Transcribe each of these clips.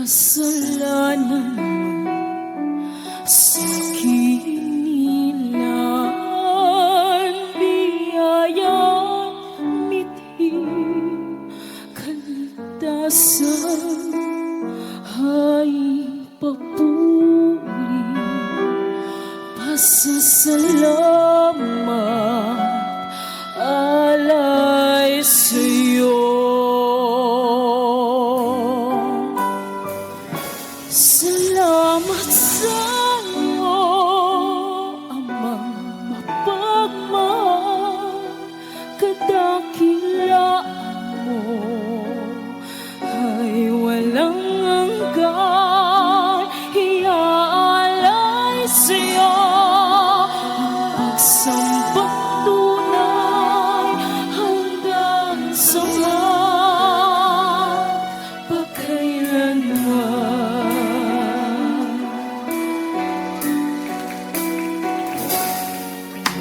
Makasalanan sa kinilan Biyayang mithi kaligtasan ay papuri Pasasalamat Salamat sa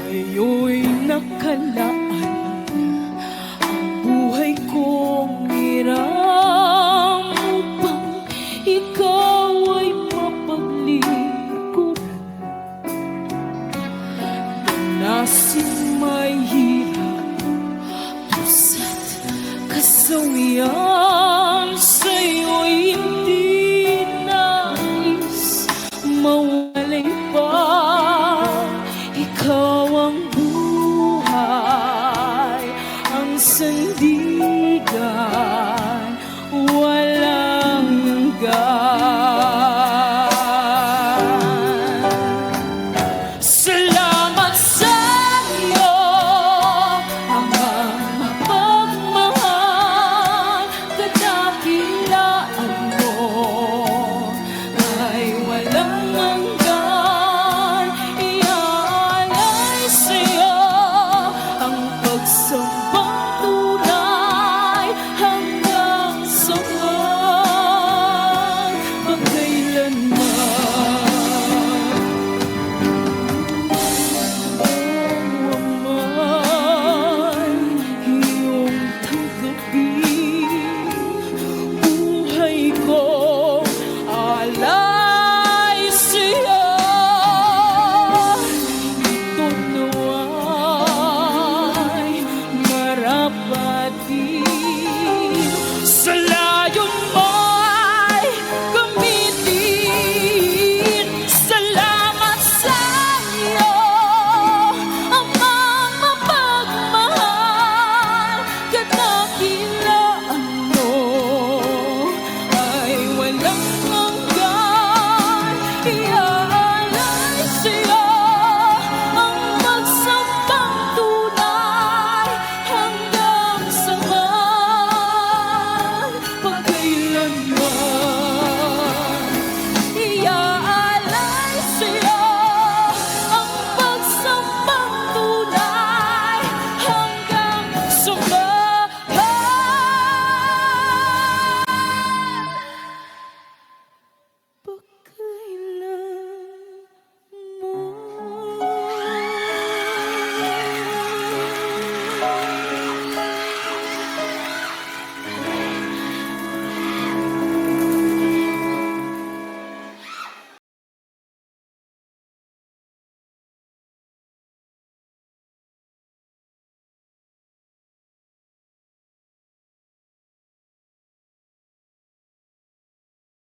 sa'yo'y nakalaan. Ang buhay kong niram upang ikaw ay mapaglingkuran Danasin may hirap, pusat, kasawian Sa'yo'y hindi nais mawala.